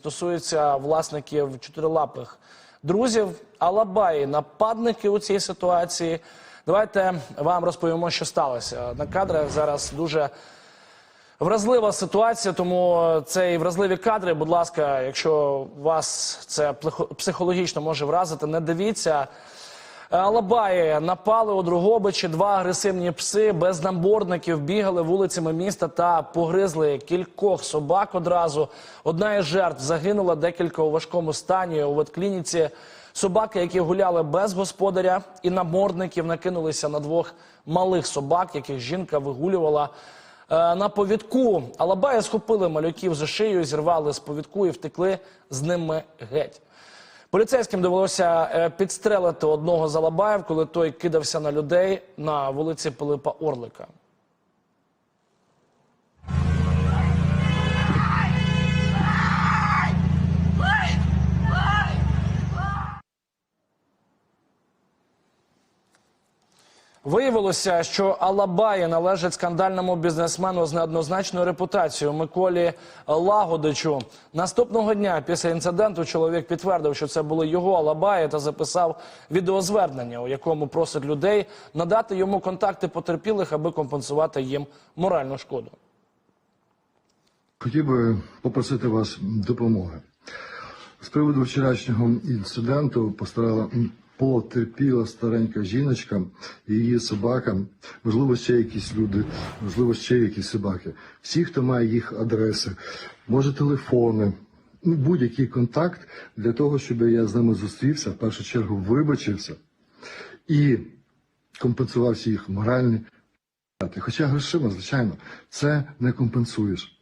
стосується власників чотирилапих друзів. Алабаї, нападники у цій ситуації. Давайте вам розповімо, що сталося. На кадрах зараз дуже вразлива ситуація, тому це і вразливі кадри. Будь ласка, якщо вас це психологічно може вразити, не дивіться. Алабаї напали у Другобичі. Два агресивні пси без намборників бігали вулицями міста та погризли кількох собак одразу. Одна із жертв загинула, декілька у важкому стані. У ветклініці собаки, які гуляли без господаря, і намордників накинулися на двох малих собак, яких жінка вигулювала. Е, На повідку Алабаї схопили малюків за шию, зірвали з повідку і втекли з ними геть. Поліцейським довелося е, підстрелити одного з Алабаїв, коли той кидався на людей на вулиці Пилипа Орлика. Виявилося, що Алабаї належать скандальному бізнесмену з неоднозначною репутацією Миколі Лагодичу. Наступного дня після інциденту чоловік підтвердив, що це були його Алабаї, та записав відеозвернення, у якому просить людей надати йому контакти потерпілих, аби компенсувати їм моральну шкоду. Хотів би попросити вас допомоги. З приводу вчорашнього інциденту постарала потерпіла старенька жіночка, і її собака, можливо, ще якісь люди, можливо, ще якісь собаки. Всі, хто має їх адреси, може телефони, ну, будь-який контакт для того, щоб я з ними зустрівся, в першу чергу вибачився і компенсував всі їх моральні. Хоча грошима, звичайно, це не компенсуєш.